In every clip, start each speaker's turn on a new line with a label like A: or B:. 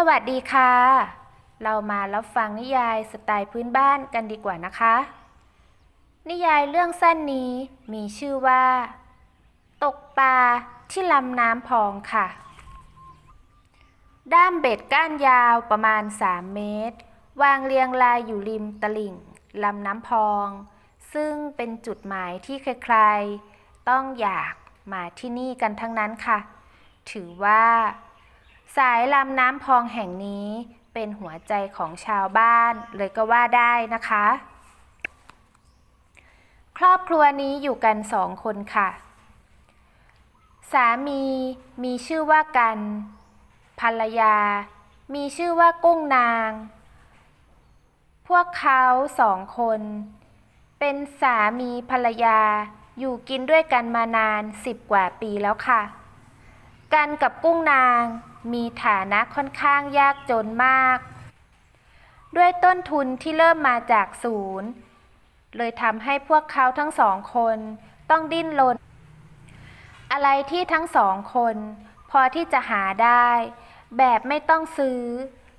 A: สวัสดีค่ะ เรามารับฟังนิยายสไตล์พื้นบ้านกันดีกว่านะคะ นิยายเรื่องสั้นนี้มีชื่อว่า ตกปลาที่ลำน้ำพองค่ะ ด้ามเบ็ดก้านยาวประมาณ 3 เมตร วางเรียงรายอยู่ริมตลิ่งลำน้ำพอง ซึ่งเป็นจุดหมายที่ใครๆ ต้องอยากมาที่นี่กันทั้งนั้นค่ะ ถือว่า สายลำน้ำพองแห่งนี้เป็นหัวใจของชาวบ้านเลยก็ว่าได้นะคะ ครอบครัวนี้อยู่กันสองคนค่ะ สามีมีชื่อว่ากัน ภรรยา มีชื่อว่ากุ้งนาง พวกเขาสองคน เป็นสามีภรรยาอยู่กินด้วยกันมานานสิบกว่าปีแล้วค่ะ กันกับกุ้งนาง มีฐานะค่อนข้างยากจนมาก ด้วยต้นทุนที่เริ่มมาจากศูนย์ เลยทำให้พวกเขาทั้งสองคนต้องดิ้นรนอะไรที่ทั้งสองคน พอที่จะหาได้ แบบไม่ต้องซื้อ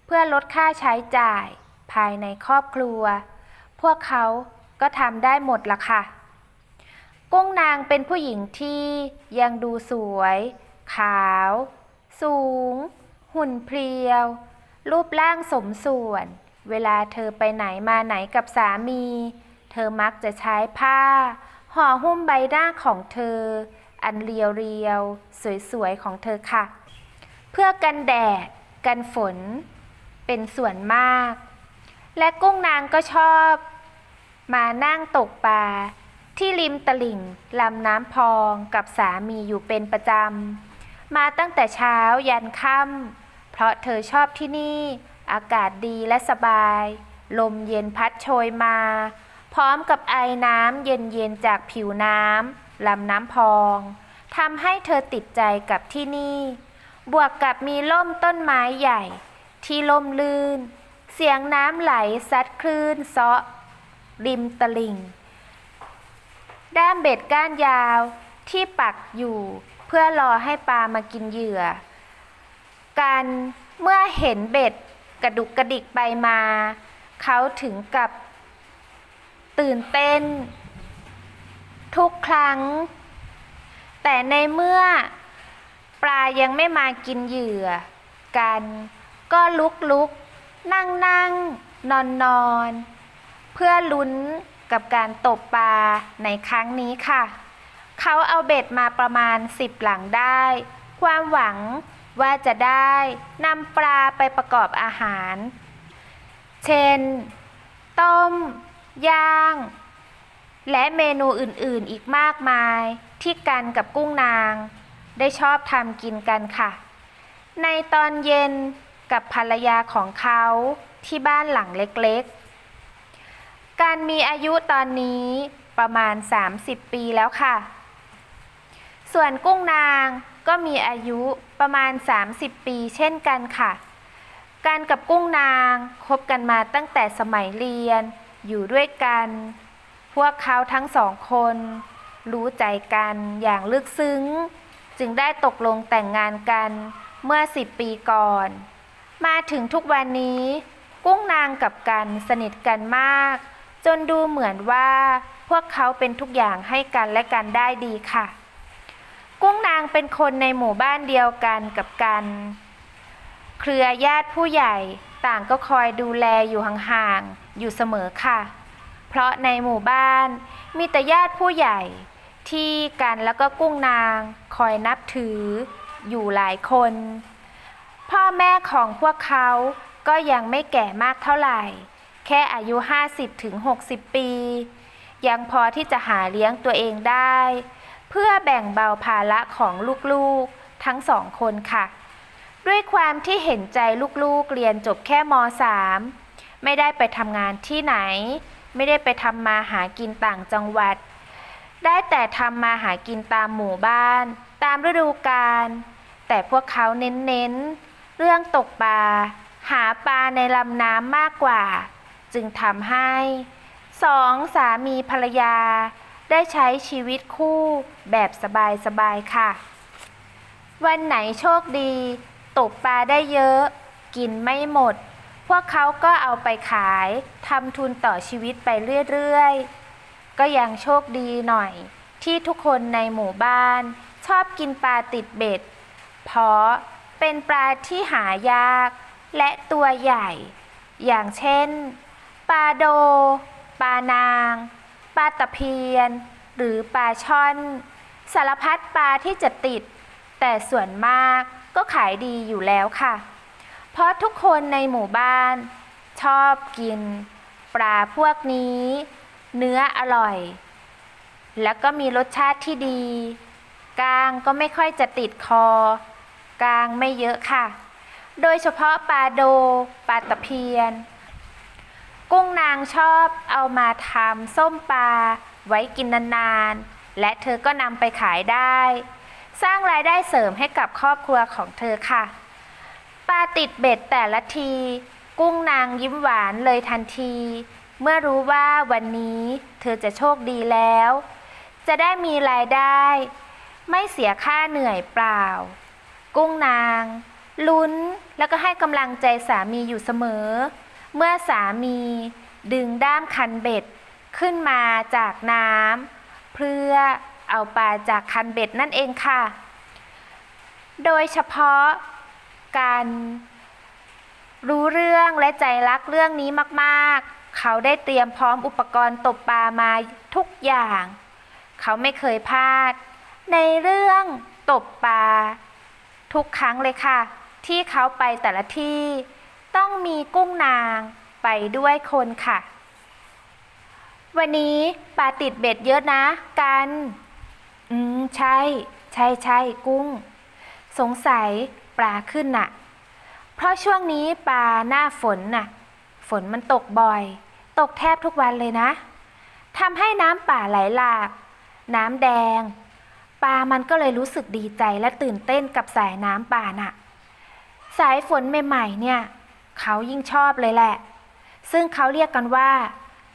A: เพื่อลดค่าใช้จ่าย ภายในครอบครัว พวกเขาก็ทำได้หมดละค่ะ กุ้งนางเป็นผู้หญิงที่ยังดูสวย ขาว สูง หุ่นเพรียว รูปร่างสมส่วน เวลาเธอไปไหนมาไหนกับสามี เธอมักจะใช้ผ้า ห่อหุ้มใบหน้าของเธอ อันเรียวเรียวๆสวยๆของเธอค่ะ เพื่อกันแดด กันฝน เป็นส่วนมาก และกุ้งนางก็ชอบ มานั่งตกปลาที่ริมตลิ่งลำน้ำพองกับสามีอยู่เป็นประจำ มาตั้งแต่เช้ายันค่ำเพราะเธอชอบที่นี่ อากาศดีและสบาย ลมเย็นพัดโชยมา พร้อมกับไอน้ำเย็นๆจากผิวน้ำลำน้ำพองทำให้เธอติดใจกับที่นี่ บวกกับมีร่มต้นไม้ใหญ่ ที่ล่มลื่น เสียงน้ำไหลซัดคลื่นเซาะ ริมตลิ่ง ด้ามเบ็ดก้านยาวที่ปักอยู่ เพื่อรอให้ปลามากินเหยื่อกันเมื่อเห็นเบ็ดกระดุกกระดิกไปมา เขาถึงกับตื่นเต้น ทุกครั้ง แต่ในเมื่อปลายังไม่มากินเหยื่อ กันก็ลุกลุกนั่งนั่งนอนนอน เพื่อลุ้นกับการตบปลาในครั้งนี้ค่ะ เขาเอาเบ็ดมาประมาณสิบหลังได้ ความหวังว่าจะได้นำปลาไปประกอบอาหาร เช่น ต้ม ย่าง และเมนูอื่นๆอีกมากมายที่กันกับกุ้งนาง ได้ชอบทำกินกันค่ะ ในตอนเย็นกับภรรยาของเขาที่บ้านหลังเล็กๆ การมีอายุตอนนี้ประมาณ 30 ปีแล้วค่ะ ส่วนกุ้งนางก็มีอายุประมาณ 30 ปีเช่นกันค่ะ การกับกุ้งนางคบกันมาตั้งแต่สมัยเรียน อยู่ด้วยกัน พวกเขาทั้งสองคน รู้ใจกันอย่างลึกซึ้ง จึงได้ตกลงแต่งงานกันเมื่อ 10 ปีก่อน มาถึงทุกวันนี้ กุ้งนางกับกันสนิทกันมาก จนดูเหมือนว่าพวกเขาเป็นทุกอย่างให้กันและกันได้ดีค่ะ กุ้งนางเป็นคนในหมู่บ้านเดียวกันกับกัน เครือญาติผู้ใหญ่ต่างก็คอยดูแลอยู่ห่างๆ อยู่เสมอค่ะ เพราะในหมู่บ้านมีแต่ญาติผู้ใหญ่ที่กันแล้วก็กุ้งนางคอยนับถืออยู่หลายคน พ่อแม่ของพวกเขาก็ยังไม่แก่มากเท่าไหร่ แค่อายุ 50ถึง60 ปี ยังพอที่จะหาเลี้ยงตัวเองได้ เพื่อแบ่งเบาภาระของลูกๆทั้งสองคนค่ะ ด้วยความที่เห็นใจลูกๆเรียนจบแค่ม .3 ไม่ได้ไปทำงานที่ไหน ไม่ได้ไปทำมาหากินต่างจังหวัด ได้แต่ทำมาหากินตามหมู่บ้าน ตามฤดูกาลแต่พวกเขาเน้นๆ เรื่องตกปลาหาปลาในลำน้ำมากกว่า จึงทำให้สองสามีภรรยา ได้ใช้ชีวิตคู่แบบสบายๆค่ะ วันไหนโชคดี ตกปลาได้เยอะ กินไม่หมด พวกเขาก็เอาไปขายทำทุนต่อชีวิตไปเรื่อยๆ ก็ยังโชคดีหน่อย ที่ทุกคนในหมู่บ้าน ชอบกินปลาติดเบ็ด เพราะเป็นปลาที่หายาก และตัวใหญ่ อย่างเช่น ปลาโด ปลานาง ปลาตะเพียน หรือปลาช่อน สารพัดปลาที่จะติด แต่ส่วนมากก็ขายดีอยู่แล้วค่ะ เพราะทุกคนในหมู่บ้าน ชอบกิน ปลาพวกนี้ เนื้ออร่อย แล้วก็มีรสชาติที่ดีกลางก็ไม่ค่อยจะติดคอ กลางไม่เยอะค่ะ โดยเฉพาะปลาโด ปลาตะเพียน กุ้งนางชอบเอามาทำส้มปลาไว้กินนานๆ และเธอก็นำไปขายได้ สร้างรายได้เสริมให้กับครอบครัวของเธอค่ะ ปลาติดเบ็ดแต่ละที กุ้งนางยิ้มหวานเลยทันที เมื่อรู้ว่าวันนี้เธอจะโชคดีแล้ว จะได้มีรายได้ ไม่เสียค่าเหนื่อยเปล่า กุ้งนาง ลุ้นแล้วก็ให้กำลังใจสามีอยู่เสมอ เมื่อสามีดึงด้ามคันเบ็ดขึ้นมาจากน้ำเพื่อเอาปลาจากคันเบ็ดนั่นเองค่ะ โดยเฉพาะการรู้เรื่องและใจรักเรื่องนี้มากๆ เขาได้เตรียมพร้อมอุปกรณ์ตกปลามาทุกอย่าง เขาไม่เคยพลาด ในเรื่องตกปลาทุกครั้งเลยค่ะ ที่เขาไปแต่ละที่ ต้องมีกุ้งนางไปด้วยคนค่ะ วันนี้ปลาติดเบ็ดเยอะนะกัน อืม ใช่ ใช่ใช่กุ้ง สงสัยปลาขึ้นน่ะ เพราะช่วงนี้ปลาหน้าฝนน่ะ ฝนมันตกบ่อย ตกแทบทุกวันเลยนะทำให้น้ำป่าไหลหลาก น้ำแดง ปลามันก็เลยรู้สึกดีใจและตื่นเต้นกับสายน้ำป่าน่ะ สายฝนใหม่ๆเนี่ย เขายิ่งชอบเลยแหละ ซึ่งเขาเรียกกันว่า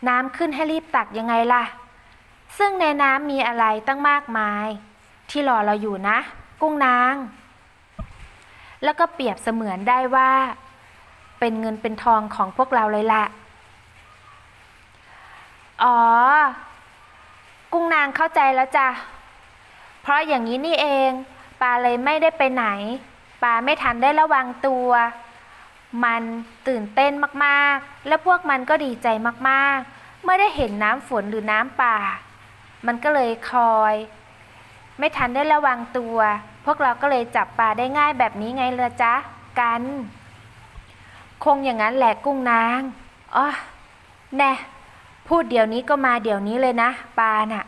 A: น้ำขึ้นให้รีบตักยังไงล่ะ ซึ่งในน้ำมีอะไรตั้งมากมาย ที่รอเราอยู่นะ กุ้งนาง แล้วก็เปรียบเสมือนได้ว่า เป็นเงินเป็นทองของพวกเราเลยล่ะ อ๋อ กุ้งนางเข้าใจแล้วจ้ะ เพราะอย่างนี้นี่เอง ปลาเลยไม่ได้ไปไหน ปลาไม่ทันได้ระวังตัว มันตื่นเต้นมากๆ และพวกมันก็ดีใจมากๆ เมื่อได้เห็นน้ำฝนหรือน้ำป่า มันก็เลยคอย ไม่ทันได้ระวังตัว พวกเราก็เลยจับปลาได้ง่ายแบบนี้ไงเลยจ๊ะ กัน คงอย่างนั้นแหละกุ้งนางอ๋อแน่พูดเดี๋ยวนี้ก็มาเดี๋ยวนี้เลยนะปลาน่ะ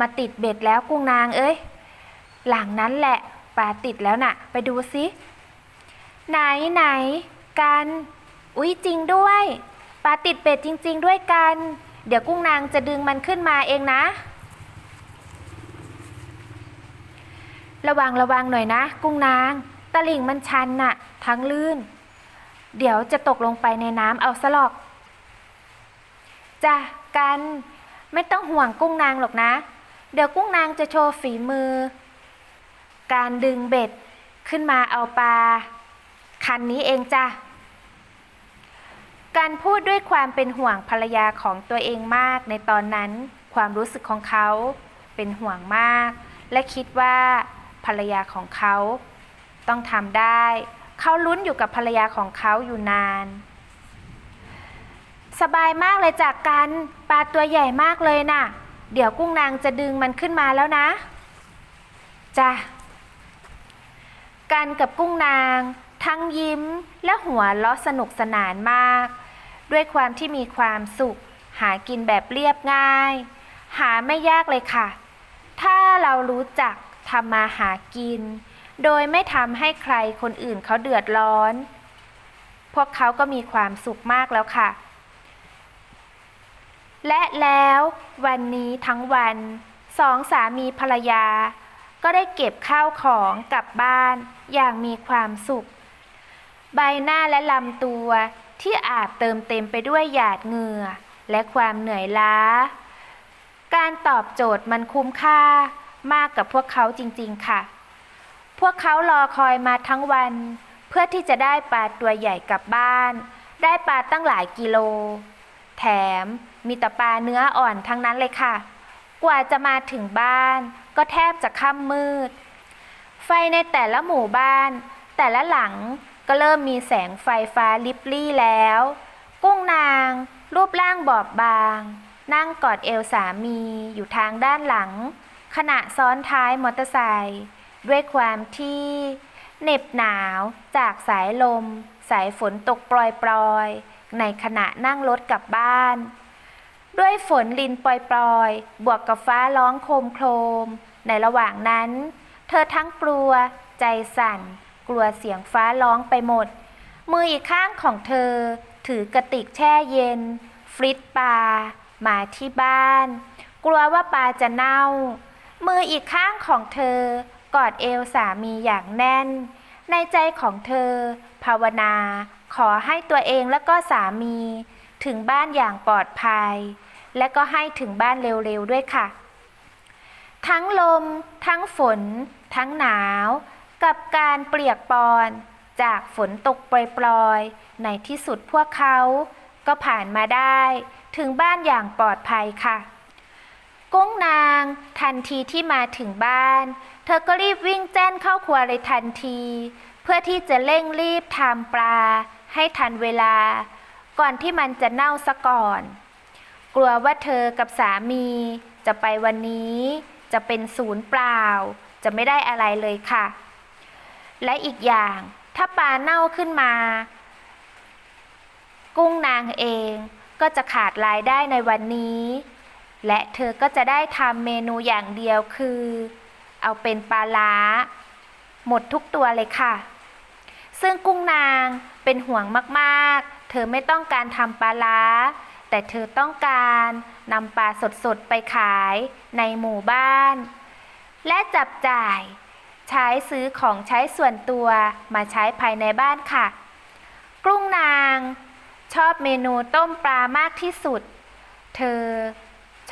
A: มาติดเบ็ดแล้วกุ้งนางเอ้ย หลังนั้นแหละปลาติดแล้วน่ะ ไปดูสิไหนไหน กัน อุ๊ยจริงด้วยปลาติดเบ็ดจริง ๆ ด้วยกัน เดี๋ยวกุ้งนางจะดึงมันขึ้นมาเองนะ ระวังระวังหน่อยนะ กุ้งนาง ตะลิ่งมันชันน่ะ ทั้งลื่น เดี๋ยวจะตกลงไปในน้ำเอาซะหรอกจ้ะกันไม่ต้องห่วงกุ้งนางหรอกนะ เดี๋ยวกุ้งนางจะโชว์ฝีมือ การดึงเบ็ดขึ้นมาเอาปลา คันนี้เองจ้ะ การพูดด้วยความเป็นห่วงภรรยาของตัวเองมากในตอนนั้น ความรู้สึกของเขาเป็นห่วงมาก และคิดว่าภรรยาของเขา ต้องทำได้ เขาลุ้นอยู่กับภรรยาของเขาอยู่นาน สบายมากเลยจากกันปลาตัวใหญ่มากเลยน่ะ เดี๋ยวกุ้งนางจะดึงมันขึ้นมาแล้วนะจ้ะกันกับกุ้งนาง ทั้งยิ้มและหัวเราะสนุกสนานมาก ด้วยความที่มีความสุข หากินแบบเรียบง่าย หาไม่ยากเลยค่ะ ถ้าเรารู้จักทำมาหากิน โดยไม่ทำให้ใครคนอื่นเขาเดือดร้อน พวกเขาก็มีความสุขมากแล้วค่ะ และแล้ววันนี้ทั้งวันสองสามีภรรยา ก็ได้เก็บข้าวของกลับบ้านอย่างมีความสุข ใบหน้าและลำตัว ที่อาบเติมเต็มไปด้วยหยาดเหงื่อ และความเหนื่อยล้า การตอบโจทย์มันคุ้มค่ามากกับพวกเขาจริงๆค่ะ พวกเขารอคอยมาทั้งวัน เพื่อที่จะได้ปลาตัวใหญ่กลับบ้าน ได้ปลาตั้งหลายกิโล แถมมีแต่ปลาเนื้ออ่อนทั้งนั้นเลยค่ะ กว่าจะมาถึงบ้าน ก็แทบจะค่ำมืด ไฟในแต่ละหมู่บ้าน แต่ละหลัง ก็เริ่มมีแสงไฟฟ้าลิบลี่แล้ว กุ้งนาง รูปร่างบอบบาง นั่งกอดเอวสามีอยู่ทางด้านหลัง ขณะซ้อนท้ายมอเตอร์ไซค์ด้วยความที่เหน็บหนาวจากสายลม สายฝนตกปลอยๆ ในขณะนั่งรถกลับบ้าน ด้วยฝนลินปล่อยๆ บวกกับฟ้าร้องโคมโครม ในระหว่างนั้น เธอทั้งกลัว ใจสั่น กลัวเสียงฟ้าร้องไปหมด มืออีกข้างของเธอ ถือกระติกแช่เย็น ฟริตปลามาที่บ้าน กลัวว่าปลาจะเน่า มืออีกข้างของเธอ กอดเอวสามีอย่างแน่น ในใจของเธอ ภาวนา ขอให้ตัวเองและก็สามี ถึงบ้านอย่างปลอดภัย และก็ให้ถึงบ้านเร็วๆด้วยค่ะ ทั้งลม ทั้งฝน ทั้งหนาว กับการเปียกปอนจากฝนตกปลอยๆ ในที่สุดพวกเขาก็ผ่านมาได้ถึงบ้านอย่างปลอดภัยค่ะ กุ้งนางทันทีที่มาถึงบ้าน เธอก็รีบวิ่งแจ้นเข้าครัวเลยทันที เพื่อที่จะเร่งรีบทำปลา ให้ทันเวลา ก่อนที่มันจะเน่าซะก่อน กลัวว่าเธอกับสามีจะไปวันนี้ จะเป็นศูนย์เปล่า จะไม่ได้อะไรเลยค่ะ และอีกอย่าง ถ้าปลาเน่าขึ้นมา กุ้งนางเองก็จะขาดรายได้ในวันนี้ และเธอก็จะได้ทำเมนูอย่างเดียวคือ เอาเป็นปลาล้า หมดทุกตัวเลยค่ะ ซึ่งกุ้งนางเป็นห่วงมากๆ เธอไม่ต้องการทำปลาล้า แต่เธอต้องการนำปลาสดๆ ไปขายในหมู่บ้าน และจับจ่าย ใช้ซื้อของใช้ส่วนตัวมาใช้ภายในบ้านค่ะกุ้งนาง ชอบเมนูต้มปลามากที่สุด เธอ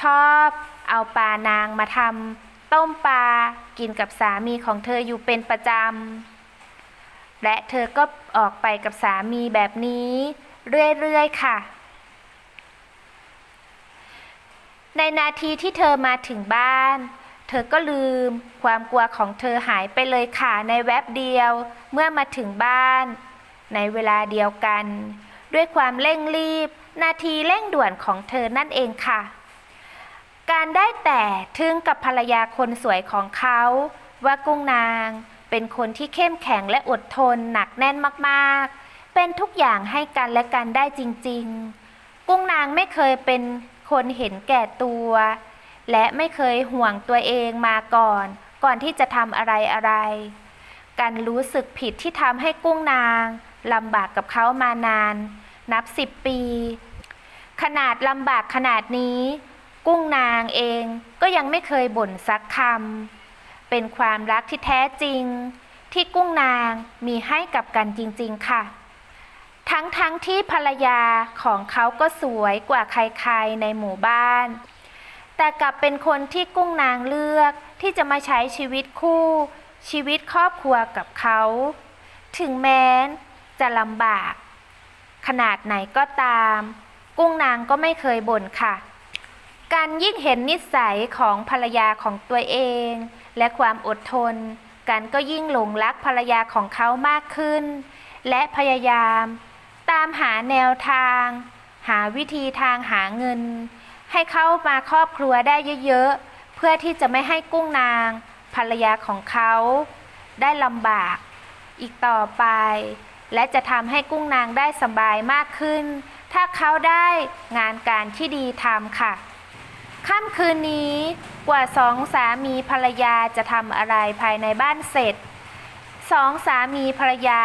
A: ชอบเอาปลานางมาทำต้มปลากินกับสามีของเธออยู่เป็นประจำ และเธอก็ออกไปกับสามีแบบนี้ เรื่อย ๆ ค่ะ ในนาทีที่เธอมาถึงบ้าน ธอก็ลืมความกลัวของเธอหายไปเลยค่ะในแวบเดียว เมื่อมาถึงบ้าน ในเวลาเดียวกัน ด้วยความเร่งรีบ นาทีเร่งด่วนของเธอนั่นเองค่ะ การได้แต่ทึ่งกับภรรยาคนสวยของเขาว่ากุ้งนางเป็นคนที่เข้มแข็งและอดทนหนักแน่นมากๆ เป็นทุกอย่างให้กันและกันได้จริง ๆ กุ้งนางไม่เคยเป็นคนเห็นแก่ตัว และไม่เคยห่วงตัวเองมาก่อน ก่อนที่จะทำอะไรอะไรการรู้สึกผิดที่ทำให้กุ้งนางลำบากกับเขามานาน นับสิบปี ขนาดลำบากขนาดนี้ กุ้งนางเองก็ยังไม่เคยบ่นสักคำเป็นความรักที่แท้จริง ที่กุ้งนางมีให้กับกันจริง ๆ ค่ะ ทั้งๆทที่ภรรยาของเขาก็สวยกว่าใครๆในหมู่บ้าน แต่กลับเป็นคนที่กุ้งนางเลือกที่จะมาใช้ชีวิตคู่ ชีวิตครอบครัวกับเขา ถึงแม้นจะลำบาก ขนาดไหนก็ตาม กุ้งนางก็ไม่เคยบ่นค่ะ การยิ่งเห็นนิสัยของภรรยาของตัวเอง และความอดทน กันก็ยิ่งหลงรักภรรยาของเขามากขึ้น และพยายาม ตามหาแนวทาง หาวิธีทางหาเงิน ให้เข้ามาครอบครัวได้เยอะๆ เพื่อที่จะไม่ให้กุ้งนาง ภรรยาของเขา ได้ลำบากอีกต่อไป และจะทำให้กุ้งนางได้สบายมากขึ้น ถ้าเขาได้งานการที่ดีทำค่ะค่ำคืนนี้กว่าสองสามีภรรยาจะทำอะไรภายในบ้านเสร็จสองสามีภรรยา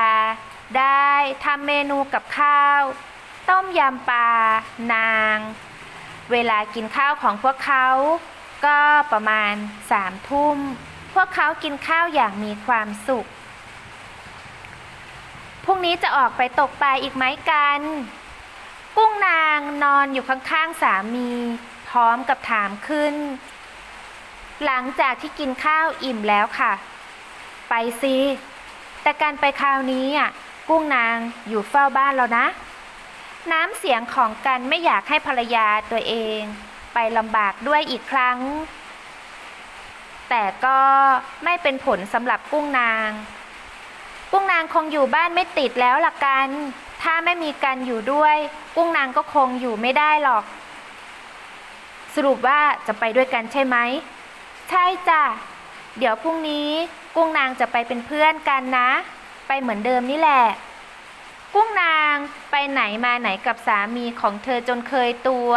A: ได้ทำเมนูกับข้าว ต้มยำปลานาง เวลากินข้าวของพวกเขา ก็ประมาณสามทุ่ม พวกเขากินข้าวอย่างมีความสุข พรุ่งนี้จะออกไปตกปลาอีกไหมกัน กุ้งนางนอนอยู่ข้างๆสามี พร้อมกับถามขึ้น หลังจากที่กินข้าวอิ่มแล้วค่ะ ไปสิแต่การไปคราวนี้อะ กุ้งนางอยู่เฝ้าบ้านแล้วนะ น้ำเสียงของกันไม่อยากให้ภรรยาตัวเอง ไปลำบากด้วยอีกครั้ง แต่ก็ไม่เป็นผลสำหรับกุ้งนาง กุ้งนางคงอยู่บ้านไม่ติดแล้วล่ะกัน ถ้าไม่มีกันอยู่ด้วย กุ้งนางก็คงอยู่ไม่ได้หรอก สรุปว่าจะไปด้วยกันใช่ไหม ใช่จ้ะ เดี๋ยวพรุ่งนี้กุ้งนางจะไปเป็นเพื่อนกันนะ ไปเหมือนเดิมนี่แหละ กุ้งนางไปไหนมาไหนกับสามีของเธอจนเคยตัว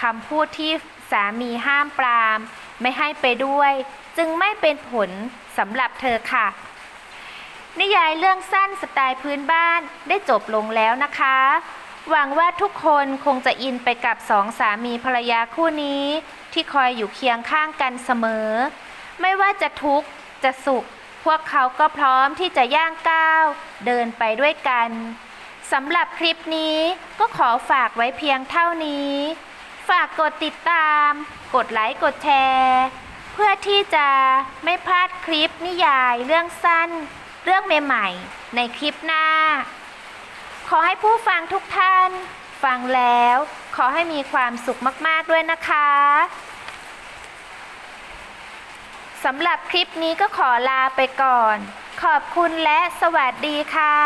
A: คำพูดที่สามีห้ามปราม ไม่ให้ไปด้วย จึงไม่เป็นผลสำหรับเธอค่ะ นิยายเรื่องสั้นสไตล์พื้นบ้านได้จบลงแล้วนะคะ หวังว่าทุกคนคงจะอินไปกับสองสามีภรรยาคู่นี้ ที่คอยอยู่เคียงข้างกันเสมอ ไม่ว่าจะทุกข์จะสุข พวกเขาก็พร้อมที่จะย่างก้าว เดินไปด้วยกัน สำหรับคลิปนี้ก็ขอฝากไว้เพียงเท่านี้ ฝากกดติดตาม กดไลค์ กดแชร์ เพื่อที่จะไม่พลาดคลิปนิยายเรื่องสั้น เรื่องใหม่ๆในคลิปหน้า ขอให้ผู้ฟังทุกท่าน ฟังแล้ว ขอให้มีความสุขมากๆด้วยนะคะสำหรับคลิปนี้ก็ขอลาไปก่อน ขอบคุณและสวัสดีค่ะ